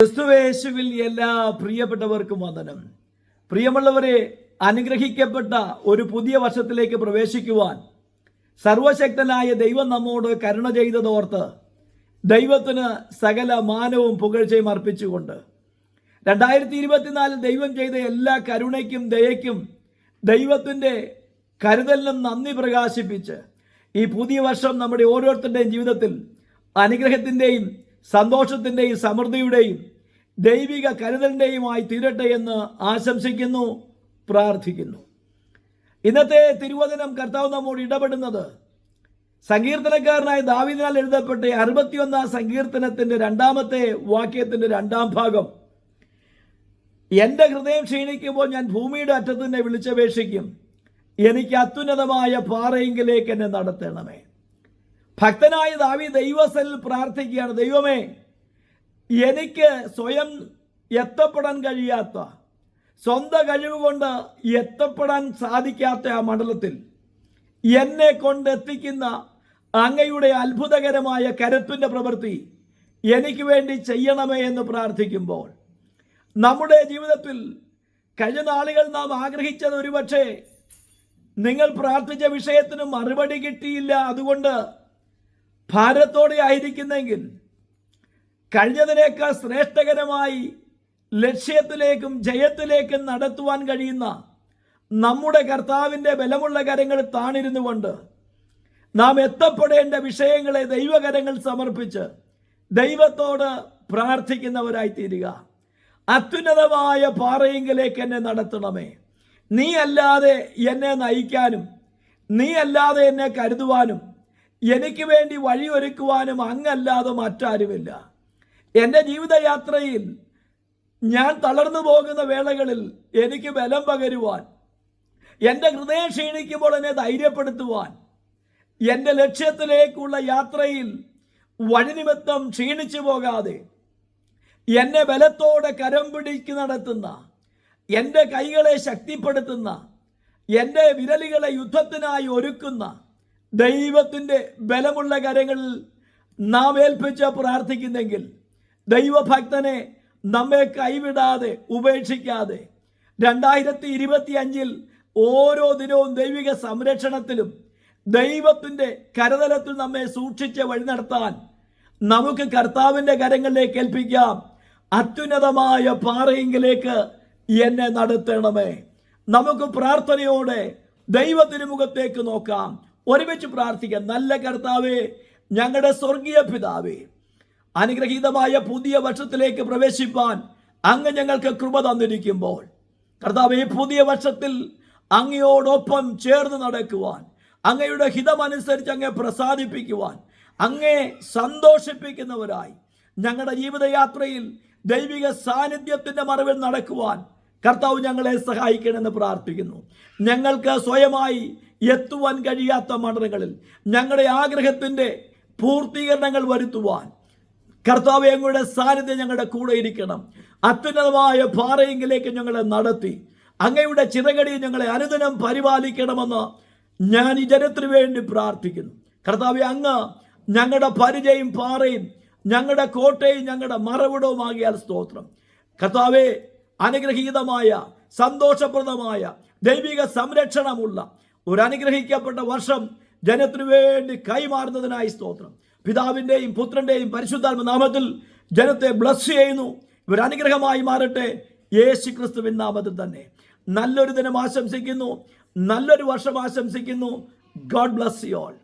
ക്രിസ്തുവേശുവിൽ എല്ലാ പ്രിയപ്പെട്ടവർക്കും വന്ദനം. പ്രിയമുള്ളവരെ അനുഗ്രഹിക്കപ്പെട്ട ഒരു പുതിയ വർഷത്തിലേക്ക് പ്രവേശിക്കുവാൻ സർവശക്തനായ ദൈവം നമ്മോട് കരുണ ചെയ്തതോർത്ത് ദൈവത്തിന് സകല മാനവും പുകഴ്ചയും അർപ്പിച്ചുകൊണ്ട് രണ്ടായിരത്തി ഇരുപത്തിനാലിൽ ദൈവം ചെയ്ത എല്ലാ കരുണയ്ക്കും ദയയ്ക്കും ദൈവത്തിന്റെ കരുതലിനും നന്ദി പ്രകാശിപ്പിച്ച് ഈ പുതിയ വർഷം നമ്മുടെ ഓരോരുത്തരുടെയും ജീവിതത്തിൽ അനുഗ്രഹത്തിന്റെയും സന്തോഷത്തിന്റെയും സമൃദ്ധിയുടെയും ദൈവിക കരുതലിന്റെയുമായി തീരട്ടെ എന്ന് ആശംസിക്കുന്നു പ്രാർത്ഥിക്കുന്നു. ഇന്നത്തെ തിരുവചനം കർത്താവ് നമ്മോട് ഇടപെടുന്നത് സങ്കീർത്തനക്കാരനായ ദാവിദിനാൽ എഴുതപ്പെട്ട അറുപത്തിയൊന്നാം സങ്കീർത്തനത്തിന്റെ രണ്ടാമത്തെ വാക്യത്തിന്റെ രണ്ടാം ഭാഗം. എന്റെ ഹൃദയം ക്ഷീണിക്കുമ്പോൾ ഞാൻ ഭൂമിയുടെ അറ്റത്ത് തന്നെ വിളിച്ചപേക്ഷിക്കും. എനിക്ക് അത്യുന്നതമായ പാറയെങ്കിലേക്ക് എന്നെ നടത്തണമേ. ഭക്തനായ ദാവി ദൈവസലിൽ പ്രാർത്ഥിക്കുകയാണ്. ദൈവമേ എനിക്ക് സ്വയം എത്തപ്പെടാൻ കഴിയാത്ത സ്വന്തം കഴിവ് കൊണ്ട് എത്തപ്പെടാൻ സാധിക്കാത്ത ആ മണ്ഡലത്തിൽ എന്നെ കൊണ്ടെത്തിക്കുന്ന അങ്ങയുടെ അത്ഭുതകരമായ കരുത്തിന്റെ പ്രവൃത്തി എനിക്ക് വേണ്ടി ചെയ്യണമേ എന്ന് പ്രാർത്ഥിക്കുമ്പോൾ നമ്മുടെ ജീവിതത്തിൽ കഴിഞ്ഞ നാളുകൾ നാം ആഗ്രഹിച്ചത് ഒരുപക്ഷെ നിങ്ങൾ പ്രാർത്ഥിച്ച വിഷയത്തിന് മറുപടി കിട്ടിയില്ല. അതുകൊണ്ട് ഭാരത്തോടെ ആയിരിക്കുന്നെങ്കിൽ കഴിഞ്ഞതിനേക്കാൾ ശ്രേഷ്ഠകരമായി ലക്ഷ്യത്തിലേക്കും ജയത്തിലേക്കും നടത്തുവാൻ കഴിയുന്ന നമ്മുടെ കർത്താവിന്റെ ബലമുള്ള കരങ്ങൾ താണിരുന്നു കൊണ്ട് നാം എത്തപ്പെടേണ്ട വിഷയങ്ങളെ ദൈവകരങ്ങൾ സമർപ്പിച്ച് ദൈവത്തോട് പ്രാർത്ഥിക്കുന്നവരായി തീരുക അത്യുന്നതമായ പാറയെങ്കിലേക്ക് എന്നെ നടത്തണമേ. നീ അല്ലാതെ എന്നെ നയിക്കാനും നീ അല്ലാതെ എന്നെ കരുതുവാനും എനിക്ക് വേണ്ടി വഴിയൊരുക്കുവാനും അങ്ങല്ലാതെ മറ്റാരുമില്ല. എന്റെ ജീവിതയാത്രയിൽ ഞാൻ തളർന്നു പോകുന്ന വേളകളിൽ എനിക്ക് ബലം പകരുവാൻ എന്റെ ഹൃദയം ക്ഷീണിക്കുമ്പോൾ എന്നെ ധൈര്യപ്പെടുത്തുവാൻ എന്റെ ലക്ഷ്യത്തിലേക്കുള്ള യാത്രയിൽ വഴിനിമിത്തം ക്ഷീണിച്ചു പോകാതെ എന്നെ ബലത്തോടെ കരം പിടിക്ക് നടത്തുന്ന എന്റെ കൈകളെ ശക്തിപ്പെടുത്തുന്ന എന്റെ വിരലുകളെ യുദ്ധത്തിനായി ഒരുക്കുന്ന ദൈവത്തിന്റെ ബലമുള്ള കരങ്ങളിൽ നാം ഏൽപ്പിച്ച് പ്രാർത്ഥിക്കുന്നെങ്കിൽ ദൈവഭക്തനെ നമ്മെ കൈവിടാതെ ഉപേക്ഷിക്കാതെ. രണ്ടായിരത്തി ഇരുപത്തി അഞ്ചിൽ ഓരോ ദിനവും ദൈവിക സംരക്ഷണത്തിലും ദൈവത്തിന്റെ കരതലത്തിൽ നമ്മെ സൂക്ഷിച്ച് വഴി നടത്താൻ നമുക്ക് കർത്താവിന്റെ കരങ്ങളിലേക്ക് ഏൽപ്പിക്കാം. അത്യുന്നതമായ പാറയെങ്കിലേക്ക് എന്നെ നടത്തണമേ. നമുക്ക് പ്രാർത്ഥനയോടെ ദൈവത്തിന് മുഖത്തേക്ക് നോക്കാം. ഒരുമിച്ച് പ്രാർത്ഥിക്കാം. നല്ല കർത്താവേ ഞങ്ങളുടെ സ്വർഗീയ പിതാവേ അനുഗ്രഹീതമായ പുതിയ വർഷത്തിലേക്ക് പ്രവേശിപ്പാൻ അങ്ങ് ഞങ്ങൾക്ക് കൃപ തന്നിരിക്കുമ്പോൾ കർത്താവ് ഈ പുതിയ വർഷത്തിൽ അങ്ങയോടൊപ്പം ചേർന്ന് നടക്കുവാൻ അങ്ങയുടെ ഹിതമനുസരിച്ച് അങ്ങെ പ്രസാദിപ്പിക്കുവാൻ അങ്ങേ സന്തോഷിപ്പിക്കുന്നവരായി ഞങ്ങളുടെ ജീവിതയാത്രയിൽ ദൈവിക സാന്നിധ്യത്തിന്റെ മറവിൽ നടക്കുവാൻ കർത്താവ് ഞങ്ങളെ സഹായിക്കണമെന്ന് പ്രാർത്ഥിക്കുന്നു. ഞങ്ങൾക്ക് സ്വയമായി എത്തുവാൻ കഴിയാത്ത മണ്ഡലങ്ങളിൽ ഞങ്ങളുടെ ആഗ്രഹത്തിന്റെ പൂർത്തീകരണങ്ങൾ വരുത്തുവാൻ കർത്താവ് ഞങ്ങളുടെ സാന്നിധ്യം ഞങ്ങളുടെ കൂടെ ഇരിക്കണം. അത്യുന്നതമായ പാറയെങ്കിലേക്ക് ഞങ്ങളെ നടത്തി. അങ്ങയുടെ ചിതകടി ഞങ്ങളെ അനുദിനം പരിപാലിക്കണമെന്ന് ഞാൻ ഈ ജനത്തിന് വേണ്ടി പ്രാർത്ഥിക്കുന്നു. കർത്താവ് അങ്ങ് ഞങ്ങളുടെ പരിചയം പാറയും ഞങ്ങളുടെ കോട്ടയും ഞങ്ങളുടെ മറവിടവുമാകിയാൽ സ്തോത്രം. കർത്താവെ അനുഗ്രഹീതമായ സന്തോഷപ്രദമായ ദൈവിക സംരക്ഷണമുള്ള ഒരു അനുഗ്രഹിക്കപ്പെട്ട വർഷം ജനത്തിനു വേണ്ടി കൈമാറുന്നതിനായി സ്തോത്രം. പിതാവിന്റെയും പുത്രന്റെയും പരിശുദ്ധാത്മ നാമത്തിൽ ജനത്തെ ബ്ലസ് ചെയ്യുന്നു. ഇവർ അനുഗ്രഹമായി മാറട്ടെ. യേശു ക്രിസ്തുവിൻ നാമത്തിൽ തന്നെ. നല്ലൊരു ദിനം ആശംസിക്കുന്നു. നല്ലൊരു വർഷം ആശംസിക്കുന്നു. God bless you all